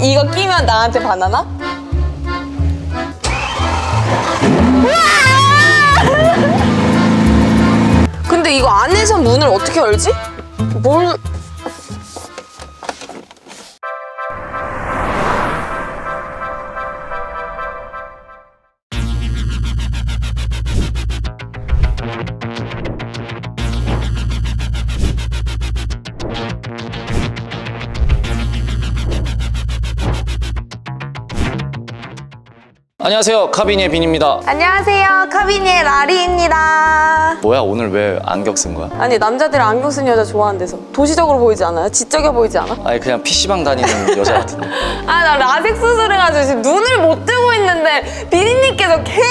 이거 끼면 나한테 바나나? 근데 이거 안에서 문을 어떻게 열지? 뭘 안녕하세요 카비니의 빈입니다 안녕하세요 카비니의 라리입니다 뭐야 오늘 왜 안경 쓴 거야? 아니 남자들이 안경 쓴 여자 좋아한대서 도시적으로 보이지 않아요? 지적해 보이지 않아? 아니 그냥 PC방 다니는 여자 같은데 아 나 라섹 수술해가지고 지금 눈을 못 뜨고 있는데 비리님께서 계속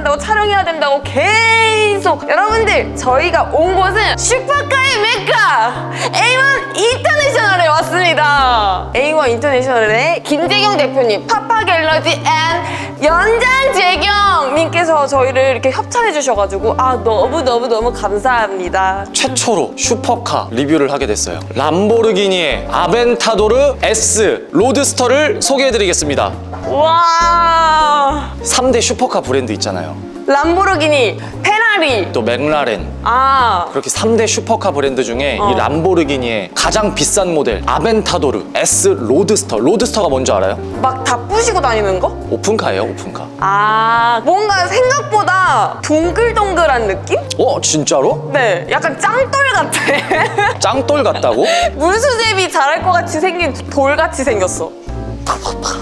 된다고 촬영해야 된다고 계속. 여러분들 저희가 온 곳은 슈퍼카의 메카! A1 인터내셔널에 왔습니다. A1 인터내셔널의 김재경 대표님 파파 갤러지 앤 연장 재경 님께서 저희를 이렇게 협찬해 주셔가지고 아 너무너무너무 감사합니다. 최초로 슈퍼카 리뷰를 하게 됐어요. 람보르기니의 아벤타도르 S 로드스터를 소개해드리겠습니다. 와. 3대 슈퍼카 브랜드 있잖아요 람보르기니 페라리 또 맥라렌 아 그렇게 3대 슈퍼카 브랜드 중에 어. 이 람보르기니의 가장 비싼 모델 아벤타도르 S 로드스터 로드스터가 뭔지 알아요? 막 다 부시고 다니는 거? 오픈카예요 오픈카 아 뭔가 생각보다 동글동글한 느낌? 어 진짜로? 네 약간 짱돌 같아 짱돌 같다고? 물수제비 잘할 것 같이 생긴 돌같이 생겼어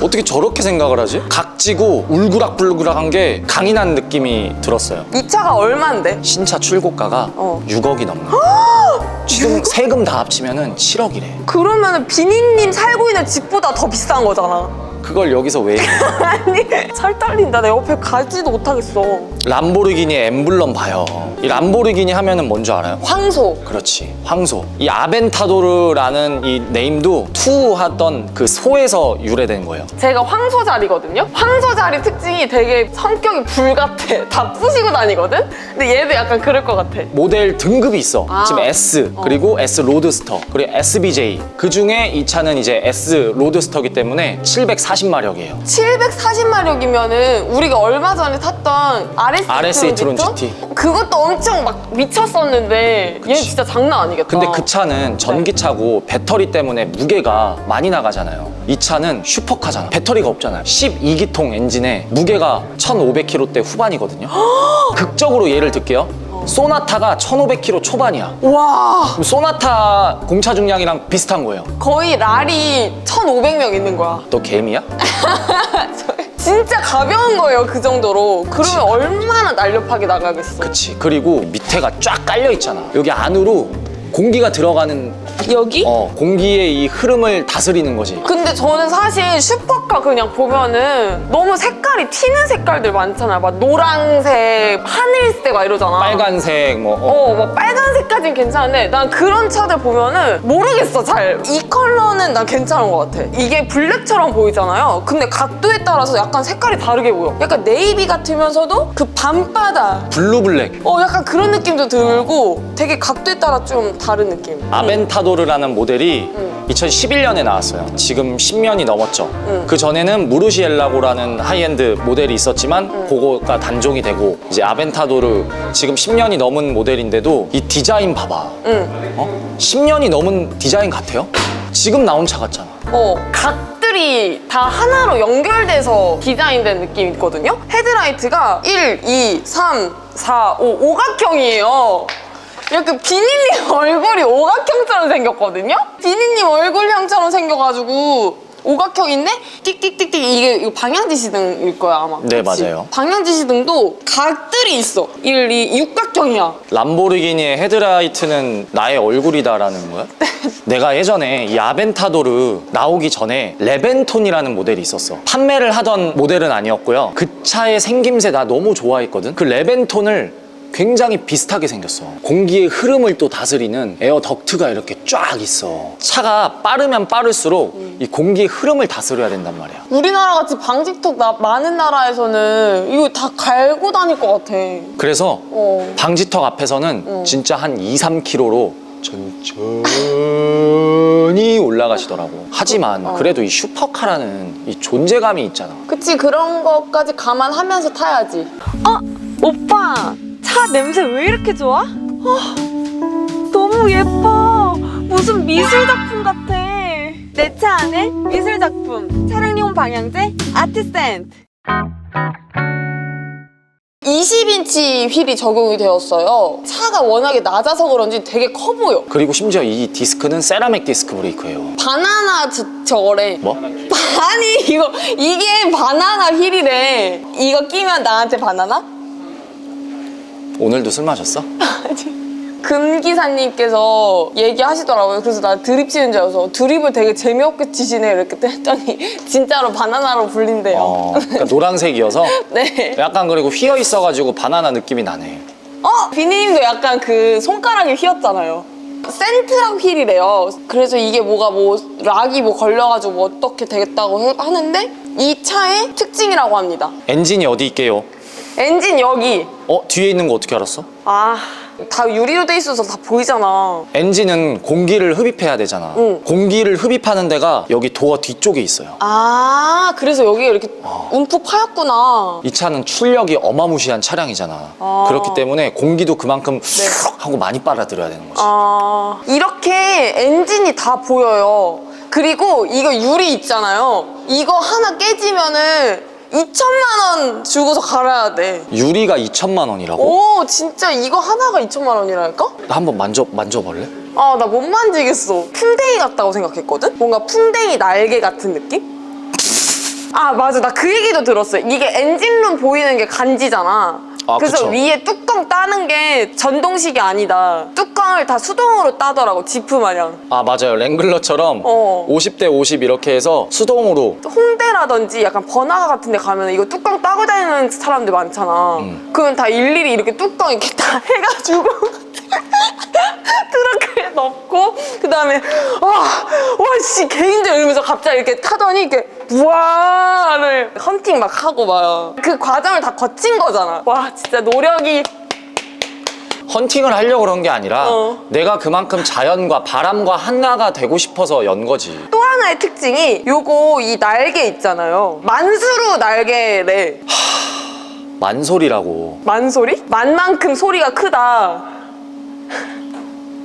어떻게 저렇게 생각을 하지? 각지고 울그락불그락한 게 강인한 느낌이 들었어요. 이 차가 얼만데? 신차 출고가가 어. 6억이 넘는. 지금 세금 다 합치면은 7억이래. 그러면 비니님 살고 있는 집보다 더 비싼 거잖아 그걸 여기서 왜? 아니 살 떨린다 내 옆에 가지도 못하겠어 람보르기니의 엠블럼 봐요. 이 람보르기니 하면은 뭔지 알아요? 황소 그렇지, 황소. 이 아벤타도르라는 이 네임도 투 하던 그 소에서 유래된 거예요. 제가 황소 자리거든요. 황소 자리 특징이 되게 성격이 불 같아. 다 부시고 다니거든. 근데 얘도 약간 그럴 것 같아. 모델 등급이 있어. 아. 지금 S 그리고 S 로드스터 그리고 SBJ 그 중에 이 차는 이제 S 로드스터기 때문에 740 마력이에요. 740마력이면은 우리가 얼마 전에 탔던 RS, RS 트론 트론 GT. 그것도 엄청 막 미쳤었는데 얘. 진짜 장난 아니겠다. 근데 그 차는 전기차고 배터리 때문에 무게가 많이 나가잖아요. 이 차는 슈퍼카잖아. 배터리가 없잖아요. 12기통 엔진에 무게가 1,500kg대 후반이거든요. 극적으로 예를 들게요. 소나타가 1,500kg 초반이야. 와 그럼 소나타 공차 중량이랑 비슷한 거예요. 거의 랄이 1,500명 있는 거야. 너 개미야? 진짜 가벼운 거예요 그 정도로. 그러면 얼마나 날렵하게 나가겠어. 그치. 그리고 밑에가 쫙 깔려 있잖아. 여기 안으로 공기가 들어가는 여기? 어, 공기의 이 흐름을 다스리는 거지. 근데 저는 사실 슈퍼카 그냥 보면은 너무 색깔이 튀는 색깔들 많잖아요. 막 노란색, 하늘색 막 이러잖아. 빨간색 뭐 어. 어, 막 빨간색까진 괜찮은데 난 그런 차들 보면은 모르겠어 잘. 이 컬러는 난 괜찮은 것 같아. 이게 블랙처럼 보이잖아요. 근데 각도에 따라서 약간 색깔이 다르게 보여. 약간 네이비 같으면서도 그 밤바다. 블루 블랙. 어, 약간 그런 느낌도 들고 되게 각도에 따라 좀 다른 느낌. 아벤타도르라는 모델이 응. 2011년에 나왔어요. 지금 10년이 넘었죠. 응. 그 전에는 무르시엘라고라는 하이엔드 모델이 있었지만 그거가 단종이 되고 이제 아벤타도르 지금 10년이 넘은 모델인데도 이 디자인 봐봐. 응. 어? 10년이 넘은 디자인 같아요? 지금 나온 차 같잖아. 어, 각들이 다 하나로 연결돼서 디자인된 느낌이 있거든요? 헤드라이트가 1, 2, 3, 4, 5, 오각형이에요. 약간 비니님 얼굴이 오각형처럼 생겼거든요? 비니님 얼굴형처럼 생겨가지고 오각형인데 띡띡띡띡 이게 이거 방향지시등일 거야 아마 네, 그치? 맞아요. 방향지시등도 각들이 있어 1, 2, 육각형이야 람보르기니의 헤드라이트는 나의 얼굴이다라는 거야? 내가 예전에 이 아벤타도르 나오기 전에 레벤톤이라는 모델이 있었어. 판매를 하던 모델은 아니었고요. 그 차의 생김새 나 너무 좋아했거든. 그 레벤톤을 굉장히 비슷하게 생겼어. 공기의 흐름을 또 다스리는 에어 덕트가 이렇게 쫙 있어. 차가 빠르면 빠를수록 이 공기의 흐름을 다스려야 된단 말이야. 우리나라 같이 방직턱 나- 많은 나라에서는 이거 다 갈고 다닐 것 같아 그래서 어. 방지턱 앞에서는 어. 진짜 한 2, 3km로 천천히 올라가시더라고. 하지만 그래도 이 슈퍼카라는 이 존재감이 있잖아. 그치 그런 것까지 감안하면서 타야지 어? 오빠 차 냄새 왜 이렇게 좋아? 어, 너무 예뻐 무슨 미술 작품 같아 내 차 안에 미술 작품 차량용 방향제 아티센트 20인치 휠이 적용이 되었어요 차가 워낙에 낮아서 그런지 되게 커 보여 그리고 심지어 이 디스크는 세라믹 디스크 브레이크예요. 바나나 저, 저거래 뭐? 아니 이거 이게 바나나 휠이래 이거 끼면 나한테 바나나? 오늘도 술 마셨어? 금 기사님께서 얘기하시더라고요. 그래서 나 드립 치는 줄 알아서 드립을 되게 재미없게 치시네 이렇게 했더니 진짜로 바나나로 불린대요. 어, 그러니까 노란색이어서 네. 약간 그리고 휘어 있어가지고 바나나 느낌이 나네. 어 비니님도 약간 그 손가락이 휘었잖아요. 센트락 휠이래요. 그래서 이게 뭐가 뭐 락이 뭐 걸려가지고 뭐 어떻게 되겠다고 해- 하는데 이 차의 특징이라고 합니다. 엔진이 어디 있게요? 엔진 여기. 어 뒤에 있는 거 어떻게 알았어? 아, 다 유리로 돼 있어서 다 보이잖아. 엔진은 공기를 흡입해야 되잖아. 응. 공기를 흡입하는 데가 여기 도어 뒤쪽에 있어요. 아, 그래서 여기가 이렇게 움푹 파였구나. 이 차는 출력이 어마무시한 차량이잖아. 아. 그렇기 때문에 공기도 그만큼 하고 많이 빨아들여야 되는 거지. 아, 이렇게 엔진이 다 보여요. 그리고 이거 유리 있잖아요. 이거 하나 깨지면은 2천만 원 주고서 갈아야 돼. 유리가 2천만 원이라고? 오, 진짜 이거 하나가 2천만 원이라니까? 나 한번 만져 만져볼래? 아, 나 못 만지겠어. 풍뎅이 같다고 생각했거든? 뭔가 풍뎅이 날개 같은 느낌? 아, 맞아. 나 그 얘기도 들었어요. 이게 엔진룸 보이는 게 간지잖아. 아, 그래서 그쵸. 위에 뚜껑 따는 게 전동식이 아니다. 뚜껑을 다 수동으로 따더라고, 지프 마냥. 아 맞아요 랭글러처럼 어. 50대 50 이렇게 해서 수동으로 홍대라든지 약간 번화가 같은 데 가면 이거 뚜껑 따고 다니는 사람들 많잖아. 음. 그러면 다 일일이 이렇게 뚜껑 이렇게 다 해가지고 트렁크에 넣고 그 다음에 와와씨 개인들 이러면서 갑자기 이렇게 타더니 이렇게 부와를 헌팅 막 하고 막 그 과정을 다 거친 거잖아. 와 진짜 노력이 헌팅을 하려고 그런 게 아니라 어. 내가 그만큼 자연과 바람과 하나가 되고 싶어서 연 거지 또 하나의 특징이 요거 이 날개 있잖아요. 만수르 날개래. 만소리라고 만소리? 만만큼 소리가 크다.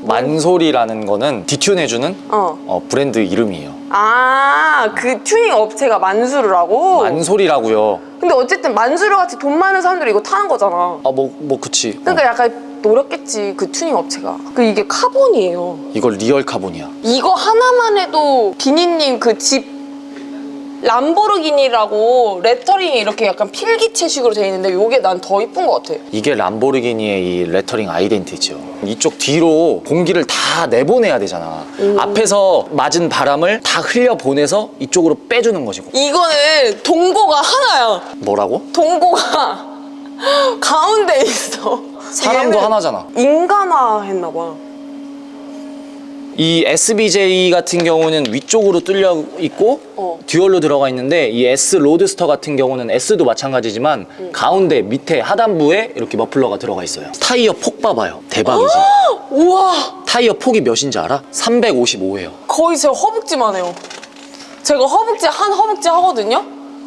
만소리라는 거는 디튠해주는 어. 어, 브랜드 이름이에요 아, 그 튜닝 업체가 만수르라고? 만소리라고요 근데 어쨌든 만수르 같이 돈 많은 사람들이 이거 타는 거잖아. 아 뭐 뭐 그치 어, 그러니까 약간 노렸겠지, 그 튜닝 업체가. 그 이게 카본이에요. 이걸 리얼 카본이야 이거 하나만 해도 비니님 그 집 람보르기니라고 레터링이 이렇게 약간 필기체식으로 돼 있는데 이게 난 더 이쁜 것 같아. 이게 람보르기니의 이 레터링 아이덴티죠 이쪽 뒤로 공기를 다 내보내야 되잖아 앞에서 맞은 바람을 다 흘려보내서 이쪽으로 빼주는 것이고 이거는 동고가 하나야. 뭐라고? 동고가 가운데 있어. 사람도 얘는 하나잖아 인간화 했나 봐. 이 SBJ 같은 경우는 위쪽으로 뚫려 있고 어. 듀얼로 들어가 있는데 이 S 로드스터 같은 경우는 S도 마찬가지지만 가운데 밑에 하단부에 이렇게 머플러가 들어가 있어요. 타이어 폭 봐봐요. 대박이지. 우와, 타이어 폭이 몇인지 알아? 355예요. 거의 제 허벅지만 해요. 제가 허벅지 한 허벅지 하거든요.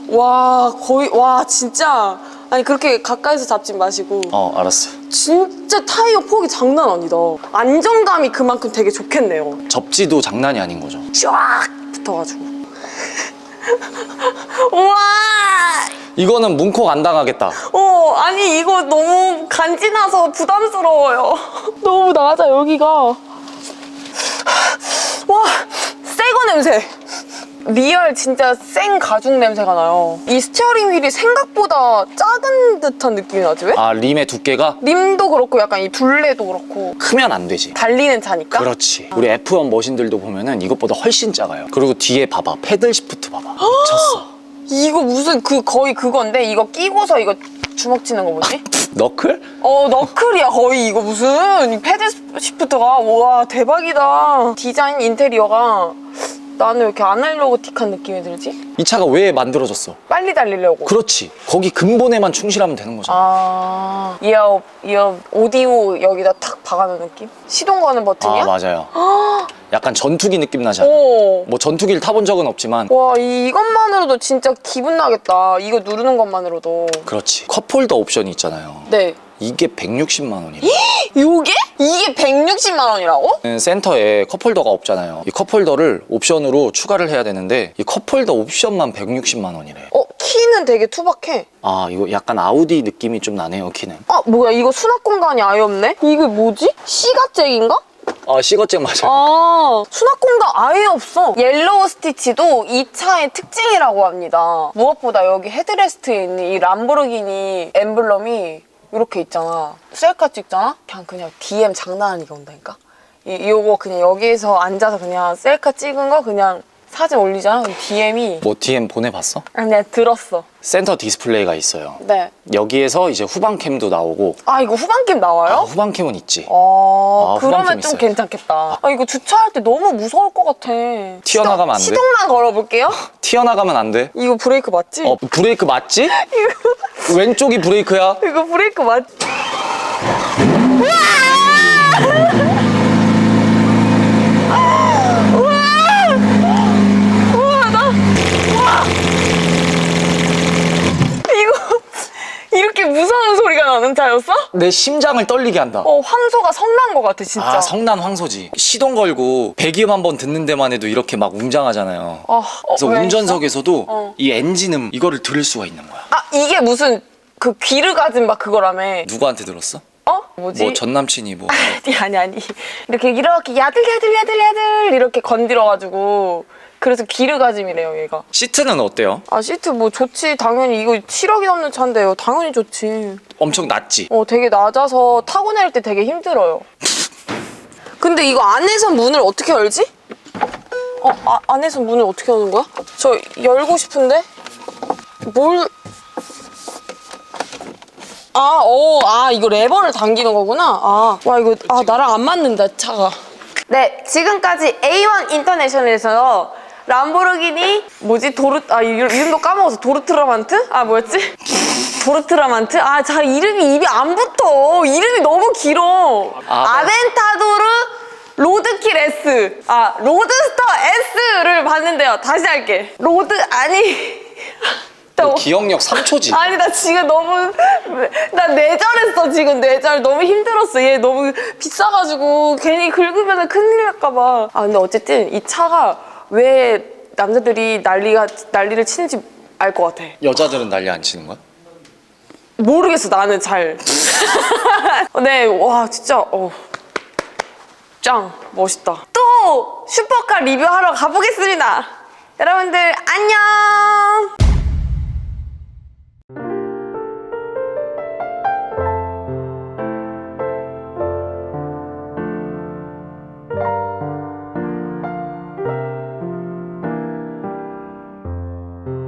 와, 거의 와 진짜 아니 그렇게 가까이서 잡지 마시고 어, 알았어. 진짜 타이어 폭이 장난 아니다. 안정감이 그만큼 되게 좋겠네요. 접지도 장난이 아닌 거죠. 쫙 붙어가지고. 우와. 이거는 문콕 안 당하겠다. 어, 아니 이거 너무 간지나서 부담스러워요. 너무 낮아 여기가. 와, 새거 냄새. 리얼 진짜 생 가죽 냄새가 나요. 이 스티어링 휠이 생각보다 작은 듯한 느낌이 나지 왜? 아, 림의 두께가 림도 그렇고 약간 이 둘레도 그렇고 크면 안 되지. 달리는 차니까. 그렇지. 우리 F1 머신들도 보면은 이것보다 훨씬 작아요. 그리고 뒤에 봐봐. 패들 시프트 봐봐. 미쳤어. 이거 무슨 그 거의 그건데 이거 끼고서 이거 주먹 치는 거 뭐지? 너클? 어 너클이야 거의 이거 무슨 이 패드 시프트가 와 대박이다 디자인 인테리어가 나는 왜 이렇게 아날로그틱한 느낌이 들지? 이 차가 왜 만들어졌어? 빨리 달리려고. 그렇지. 거기 근본에만 충실하면 되는 거잖아. 아, 이어, 이어, 오디오 여기다 탁 박아놓은 느낌? 시동 거는 버튼이야? 아, 맞아요. 약간 전투기 느낌 나지 않아? 오. 뭐 전투기를 타본 적은 없지만 와, 이, 이것만으로도 진짜 기분 나겠다. 이거 누르는 것만으로도. 그렇지. 컵홀더 옵션이 있잖아요. 네. 이게 160만 원이래. 요게? 이게 160만 원이라고? 센터에 컵홀더가 없잖아요. 이 컵홀더를 옵션으로 추가를 해야 되는데 이 컵홀더 옵션만 160만 원이래. 어, 키는 되게 투박해. 아 이거 약간 아우디 느낌이 좀 나네요 키는. 아, 뭐야, 이거 수납 공간이 아예 없네? 이게 뭐지? 시가잭인가? 아 시거잭 맞아요. 아, 수납 공간 아예 없어. 옐로우 스티치도 이 차의 특징이라고 합니다. 무엇보다 여기 헤드레스트에 있는 이 람보르기니 엠블럼이 이렇게 있잖아. 셀카 찍잖아? 그냥 그냥 DM 장난 아니게 온다니까? 이, 요거 그냥 여기에서 앉아서 그냥 셀카 찍은 거 그냥 사진? 그럼 DM이 뭐 DM 보내봤어? 아, 내가 들었어. 센터 디스플레이가 있어요. 네. 여기에서 이제 후방캠도 나오고 아, 이거 후방캠 나와요? 아, 후방캠은 있지. 아, 아, 그러면 좀 있어요. 괜찮겠다. 아, 이거 주차할 때 너무 무서울 것 같아. 튀어나가면 안 돼. 시동만 걸어볼게요. 튀어나가면 안 돼. 이거 브레이크 맞지? 어 브레이크 맞지? 왼쪽이 브레이크야. 이거 브레이크 맞? 우 와! 우와, 나, 우와! 이거, 이렇게 무서운 소리가 나는 차였어? 내 심장을 떨리게 한다. 어, 황소가 성난 것 같아, 진짜. 아 성난 황소지. 시동 걸고 배기음 한 번 듣는 데만 해도 이렇게 막 웅장하잖아요. 어, 어, 그래서 왜 운전석에서도 어. 이 엔진음 이거를 들을 수가 있는 거야. 아, 이게 무슨, 그 귀를 가진 막 그거라며. 누구한테 들었어? 어? 뭐지? 뭐 전 남친이 뭐 아니 아니 아니 이렇게 이렇게 야들야들 야들야들 이렇게 건드려가지고 그래서 기르가짐이래요 얘가 시트는 어때요? 아 시트 뭐 좋지 당연히 이거 7억이 넘는 차인데요 당연히 좋지 엄청 낮지? 어 되게 낮아서 타고 내릴 때 되게 힘들어요 근데 이거 안에서 문을 어떻게 열지? 어 아, 안에서 문을 어떻게 여는 거야? 저 열고 싶은데 뭘 아, 오, 아, 이거 레버를 당기는 거구나. 아, 와, 이거, 아, 나랑 안 맞는다, 차가. 네, 지금까지 A1 인터내셔널에서 람보르기니, 뭐지, 도르, 아, 이름- 이름도 까먹었어. 도르트라만트? 아, 뭐였지? 도르트라만트? 아, 자, 이름이 입이 안 붙어. 이름이 너무 길어. 아, 아벤타도르 로드킬 S. 아, 로드스터 S를 봤는데요. 다시 할게. 로드, 아니. 나 기억력 3초지? 아니 나 지금 너무 나 뇌절했어 지금 뇌절 너무 힘들었어 얘 너무 비싸가지고 괜히 긁으면 큰일 날까봐 아 근데 어쨌든 이 차가 왜 남자들이 난리가 난리를 치는지 알 것 같아. 여자들은 난리 안 치는 거야? 모르겠어 나는 잘. 네, 와 진짜 어. 짱 멋있다. 또 슈퍼카 리뷰하러 가보겠습니다. 여러분들 안녕